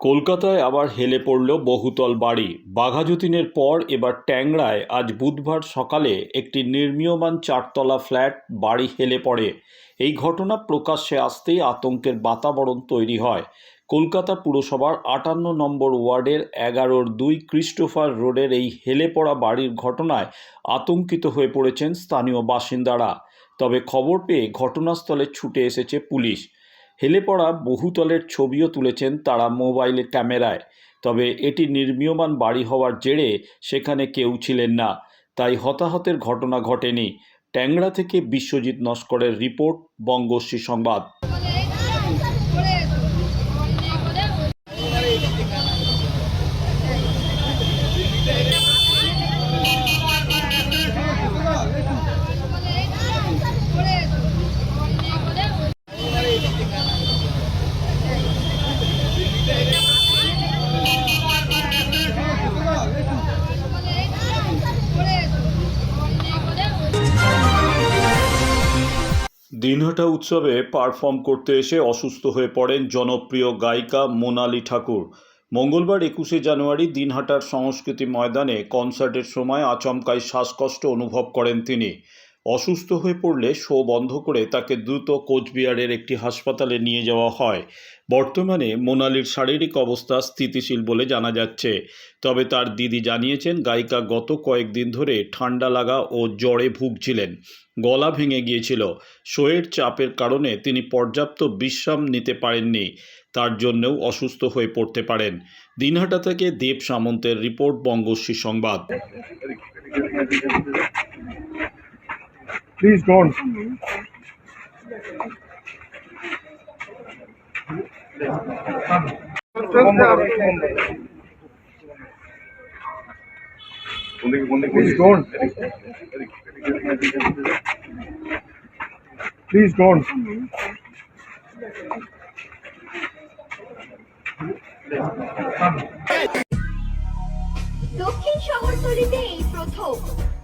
কলকাতায় আবার হেলে পড়ল বহুতল বাড়ি। বাঘাযতীনের পর এবার ট্যাংরায় আজ বুধবার সকালে একটি নির্মীয়মান চারতলা ফ্ল্যাট বাড়ি হেলে পড়ে। এই ঘটনা প্রকাশ্যে আসতেই আতঙ্কের বাতাবরণ তৈরি হয়। কলকাতা পুরসভার আটান্ন নম্বর ওয়ার্ডের এগারোর দুই ক্রিস্টোফার রোডের এই হেলে পড়া বাড়ির ঘটনায় আতঙ্কিত হয়ে পড়েছেন স্থানীয় বাসিন্দারা। তবে খবর পেয়ে ঘটনাস্থলে ছুটে এসেছে পুলিশ। হেলে পড়া বহুতলের ছবিও তুলেছেন তারা মোবাইলের ক্যামেরায়। তবে এটি নির্মীয়মান বাড়ি হওয়ার জেরে সেখানে কেউ ছিলেন না। তাই হতাহতের ঘটনা ঘটেনি। ট্যাংরা থেকে বিশ্বজিৎ নস্করের রিপোর্ট, বঙ্গশ্রী সংবাদ। দিনহাটা উৎসবে পারফর্ম করতে এসে অসুস্থ হয়ে পড়েন জনপ্রিয় গায়িকা মোনালি ঠাকুর। মঙ্গলবার একুশে জানুয়ারি দিনহাটার সংস্কৃতি ময়দানে কনসার্টের সময় আচমকায় শ্বাসকষ্ট অনুভব করেন তিনি। অসুস্থ হয়ে পড়লে শো বন্ধ করে তাকে দ্রুত কোচবিহারের একটি হাসপাতালে নিয়ে যাওয়া হয়। বর্তমানে মোনালির শারীরিক অবস্থা স্থিতিশীল বলে জানা যাচ্ছে। তবে তার দিদি জানিয়েছেন, গায়িকা গত কয়েকদিন ধরে ঠান্ডা লাগা ও জ্বরে ভুগছিলেন। গলা ভেঙে গিয়েছিল। শোয়ের চাপের কারণে তিনি পর্যাপ্ত বিশ্রাম নিতে পারেননি। তার জন্যও অসুস্থ হয়ে পড়তে পারেন। দিনহাটা থেকে দেব সামন্তের রিপোর্ট, বঙ্গশ্রী সংবাদ। Please don't. Please don't. Please don't. দক্ষিণ শহরতলিতে এই প্রথম